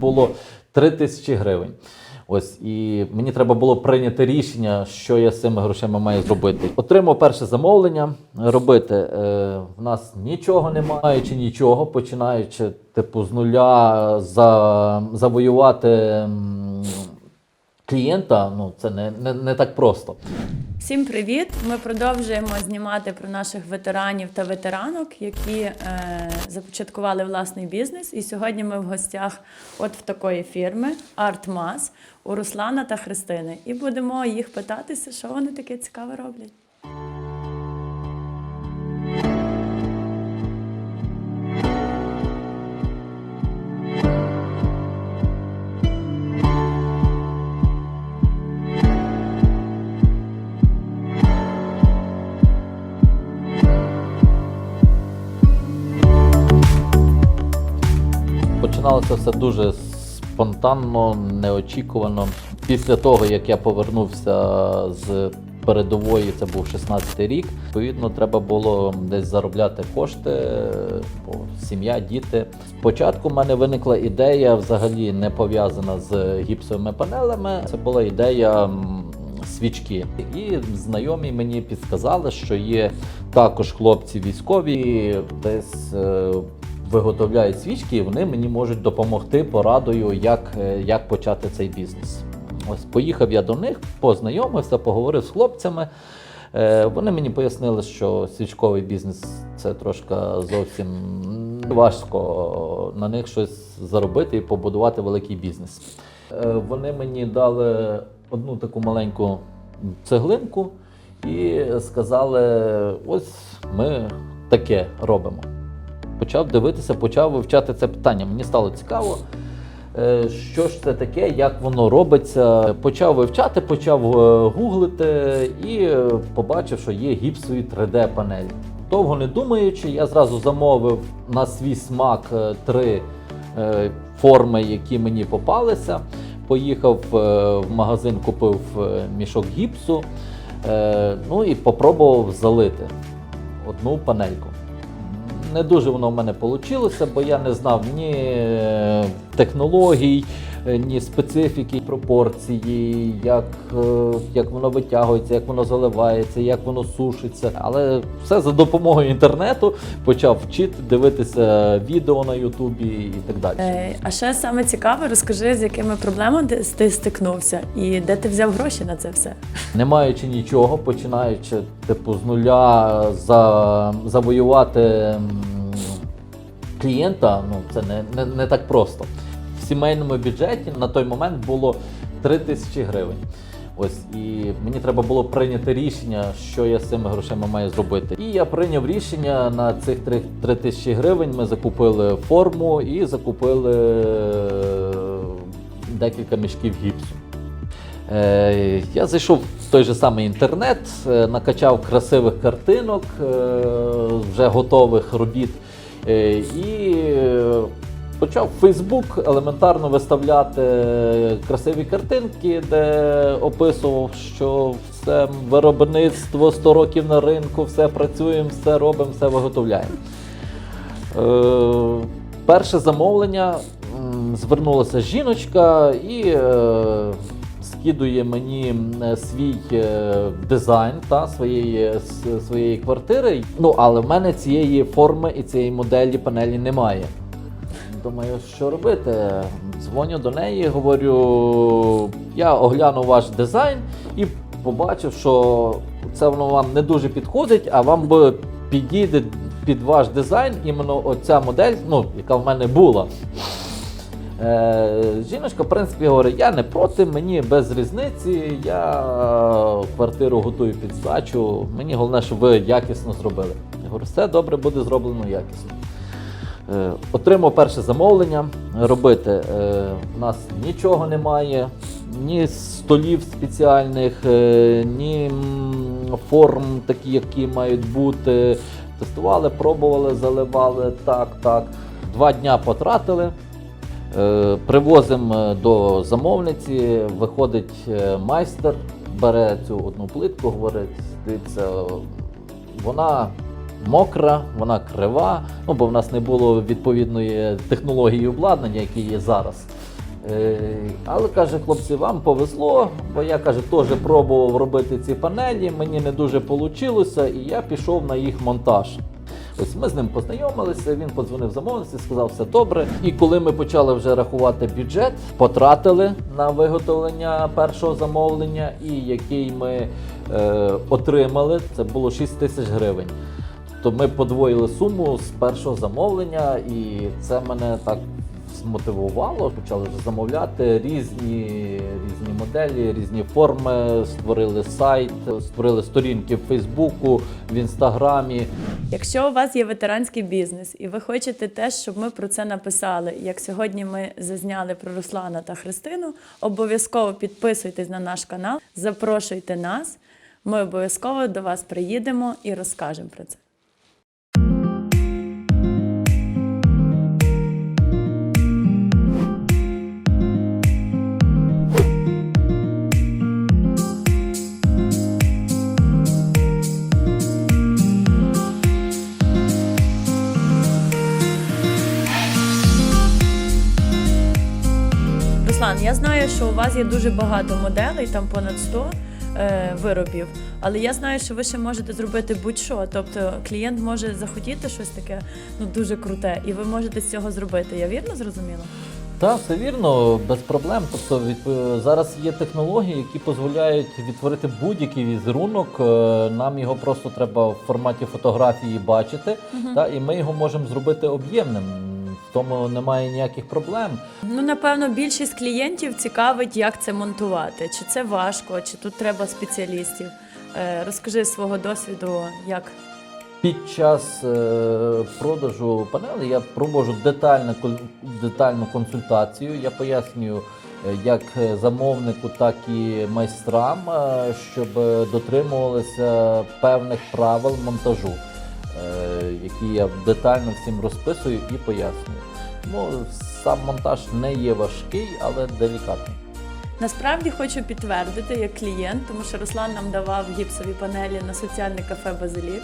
Було 3 тисячі гривень. Ось і мені треба було прийняти рішення, що я з цими грошима маю зробити. Отримав перше замовлення робити. Е, в нас нічого немає, чи нічого, починаючи типу з нуля за, завоювати клієнта. Ну це не, не, не так просто. Всім привіт! Ми продовжуємо знімати про наших ветеранів та ветеранок, які е, започаткували власний бізнес. І сьогодні ми в гостях от в такої фірми Артмас у Руслана та Христини. І будемо їх питатися, що вони таке цікаве роблять. Починалося все дуже спонтанно, неочікувано. Після того, як я повернувся з передової, це був 16-й рік. Відповідно, треба було десь заробляти кошти, бо сім'я, діти. Спочатку в мене виникла ідея, взагалі не пов'язана з гіпсовими панелями. Це була ідея. Свічки і знайомі мені підсказали, що є також хлопці військові, десь е, виготовляють свічки, і вони мені можуть допомогти порадою, як, е, як почати цей бізнес. Ось поїхав я до них, познайомився, поговорив з хлопцями. Е, Вони мені пояснили, що свічковий бізнес це трошки зовсім важко на них щось заробити і побудувати великий бізнес. Е, Вони мені дали одну таку маленьку цеглинку і сказали: ось ми таке робимо почав дивитися, почав вивчати це питання. Мені стало цікаво, е, що ж це таке, як воно робиться. Почав вивчати, почав е, гуглити і е, побачив, що є гіпсові 3D-панелі. Довго не думаючи, я зразу замовив на свій смак три форми, які мені попалися. Поїхав в магазин, купив мішок гіпсу, ну і попробував залити одну панельку. Не дуже воно в мене вийшло, бо я не знав ні е, технологій, ні специфіки, пропорції, як, е, як воно витягується, як воно заливається, як воно сушиться. Але все за допомогою інтернету почав вчити, дивитися відео на Ютубі і так далі. Е, а ще саме цікаве, розкажи, з якими проблемами ти стикнувся і де ти взяв гроші на це все. не маючи нічого, починаючи типу з нуля за, завоювати клієнта, ну це не, не, не так просто. Сімейному бюджеті на той момент було 3 тисячі гривень. Ось і мені треба було прийняти рішення, що я з цими грошима маю зробити. І я прийняв рішення на цих 3, 3 тисячі гривень. Ми закупили форму і закупили е, декілька мішків гіпсу. Е, Я зайшов в той же самий інтернет, е, накачав красивих картинок, е, вже готових робіт. е, І почав Facebook елементарно виставляти красиві картинки, де описував, що все виробництво 100 років на ринку, все працюємо, все робимо, все виготовляємо. Е, перше замовлення звернулася жіночка і е, скидує мені свій е, дизайн та, своєї, своєї квартири. Ну, але в мене цієї форми і цієї моделі панелі немає. Думаю, що робити? Дзвоню до неї, говорю, я оглянув ваш дизайн і побачив, що це воно вам не дуже підходить, а вам би підійде під ваш дизайн іменно оця модель, ну, яка в мене була. Е, жіночка, в принципі, говорить, я не проти, мені без різниці, я е, квартиру готую під здачу. Мені головне, щоб ви якісно зробили. Я говорю, все добре буде зроблено якісно. Е, Отримав перше замовлення робити. Е, У нас нічого немає, ні столів спеціальних, е, ні форм, такі, які мають бути. Тестували, пробували, заливали так, так. Два дня потратили. Е, Привозимо до замовниці, виходить е, майстер, бере цю одну плитку, говорить, дивіться, вона мокра, вона крива. Ну бо в нас не було відповідної технології обладнання, які є зараз. Е, Але каже, хлопці, вам повезло, бо я каже, теж пробував робити ці панелі, мені не дуже вийшло, і я пішов на їх монтаж. Ось ми з ним познайомилися. Він подзвонив замовниці, сказав, все добре. І коли ми почали вже рахувати бюджет, потратили на виготовлення першого замовлення, і який ми е, отримали, це було 6 тисяч гривень. То ми подвоїли суму з першого замовлення, і це мене так змотивувало. Почали замовляти різні, різні моделі, різні форми. Створили сайт, створили сторінки в Фейсбуку, в інстаграмі. Якщо у вас є ветеранський бізнес і ви хочете теж, щоб ми про це написали, як сьогодні ми зазняли про Руслана та Христину, обов'язково підписуйтесь на наш канал, запрошуйте нас. Ми обов'язково до вас приїдемо і розкажемо про це. Я знаю, що у вас є дуже багато моделей, там понад 100 е, виробів, але я знаю, що ви ще можете зробити будь-що. Тобто клієнт може захотіти щось таке ну дуже круте, і ви можете з цього зробити. Я вірно зрозуміла? Так, все вірно, без проблем. Тобто відп- зараз є технології, які дозволяють відтворити будь-який візерунок. Е, Нам його просто треба в форматі фотографії бачити, та, і ми його можемо зробити об'ємним. Тому немає ніяких проблем. Ну, напевно, більшість клієнтів цікавить, як це монтувати. Чи це важко, чи тут треба спеціалістів. Е, розкажи свого досвіду, як Під час е, продажу панелей я проводжу детальну, детальну консультацію. Я пояснюю е, як замовнику, так і майстрам, щоб дотримувалися певних правил монтажу, які я детально всім розписую і пояснюю. Тому сам монтаж не є важкий, але делікатний. Насправді хочу підтвердити як клієнт, тому що Руслан нам давав гіпсові панелі на соціальне кафе Базилік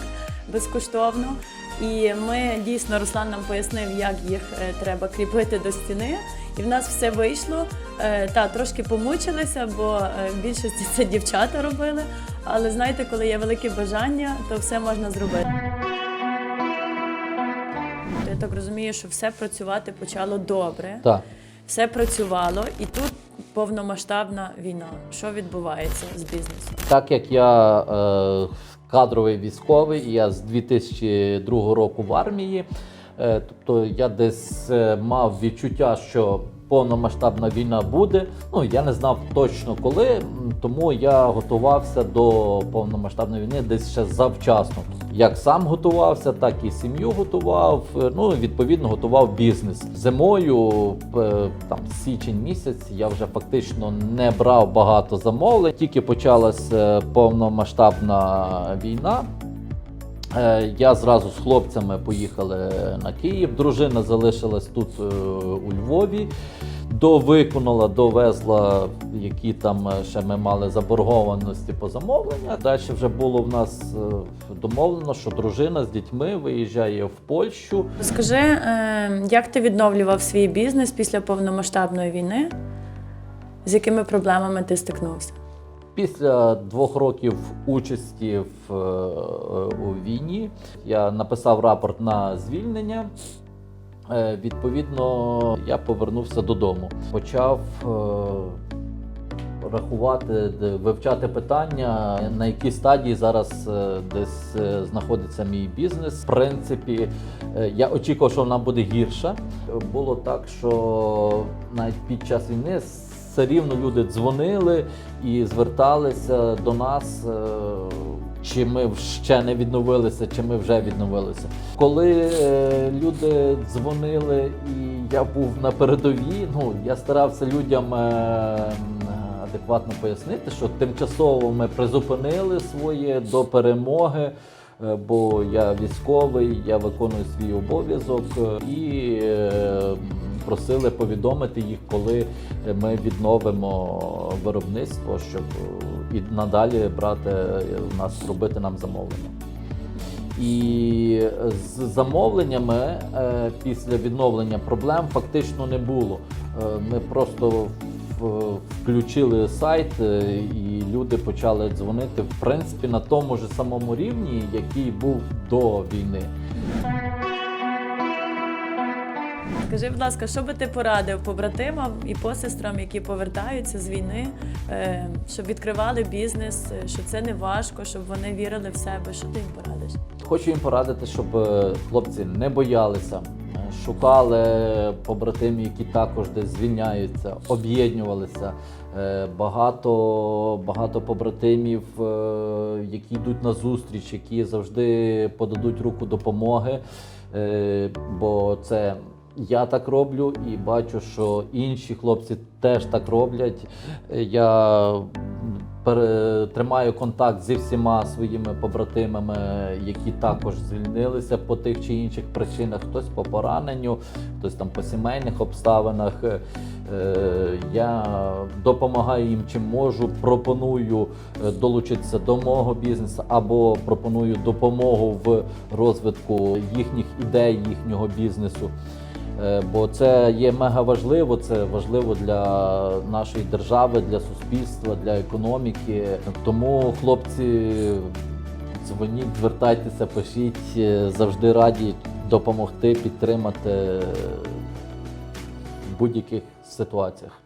безкоштовно. І ми дійсно Руслан нам пояснив, як їх е, треба кріпити до стіни. І в нас все вийшло. Е, Та трошки помучилися, бо е, в більшості це дівчата робили. Але знаєте, коли є велике бажання, то все можна зробити. Так розумію, що все працювати почало добре Так. все працювало, і тут повномасштабна війна. Що відбувається з бізнесом? Так як я е, кадровий військовий, і я з 2002 року в армії, е, тобто я десь е, мав відчуття, що повномасштабна війна буде. Ну я не знав точно коли, тому я готувався до повномасштабної війни десь ще завчасно. Як сам готувався, так і сім'ю готував. е, Ну відповідно готував бізнес. Зимою, е, там січень місяць, я вже фактично не брав багато замовлень. Тільки почалася повномасштабна війна. Е, Я зразу з хлопцями поїхали на Київ. Дружина залишилась тут е, у Львові. Довиконала, довезла, які там е, ще ми мали заборгованості по замовленню. Далі вже було в нас домовлено, що дружина з дітьми виїжджає в Польщу. Розкажи, е, як ти відновлював свій бізнес після повномасштабної війни? З якими проблемами ти стикнувся? Після двох років участі в, е, у війні я написав рапорт на звільнення. Е, Відповідно, я повернувся додому. Почав е, рахувати, вивчати питання, на якій стадії зараз десь знаходиться мій бізнес. В принципі, я очікував, що вона буде гірша. Було так, що навіть під час війни все рівно люди дзвонили і зверталися до нас. е, Чи ми ще не відновилися, чи ми вже відновилися. Коли е, люди дзвонили і я був на передовій, ну я старався людям е, адекватно пояснити, що тимчасово ми призупинили своє до перемоги, бо я військовий, я виконую свій обов'язок і просили повідомити їх, коли ми відновимо виробництво, щоб е, і надалі брати е, у нас робити нам замовлення. І з замовленнями е, після відновлення проблем фактично не було. Ми просто включили сайт, і люди почали дзвонити в принципі на тому ж самому рівні, який був до війни. Скажи, будь ласка, що би ти порадив побратимам і посестрам, які повертаються з війни, е, щоб відкривали бізнес, е, що це не важко, щоб вони вірили в себе? Що ти їм порадиш? Хочу їм порадити, щоб е, хлопці не боялися, шукали побратимів, які також десь звільняються, об'єднувалися. Багато, багато побратимів, які йдуть на зустріч, які завжди подадуть руку допомоги. Бо це я так роблю і бачу, що інші хлопці теж так роблять. Я тримаю контакт зі всіма своїми побратимами, які також звільнилися по тих чи інших причинах. Хтось по пораненню, хтось там по сімейних обставинах. Е, Я допомагаю їм чим можу, пропоную е, долучитися до мого бізнесу або пропоную допомогу в розвитку їхніх ідей, їхнього бізнесу. Е, Бо це є мега важливо, це важливо для нашої держави, для суспільства, для економіки. Тому, хлопці, дзвоніть, звертайтеся, пишіть, е, завжди раді допомогти, підтримати в будь-яких ситуаціях.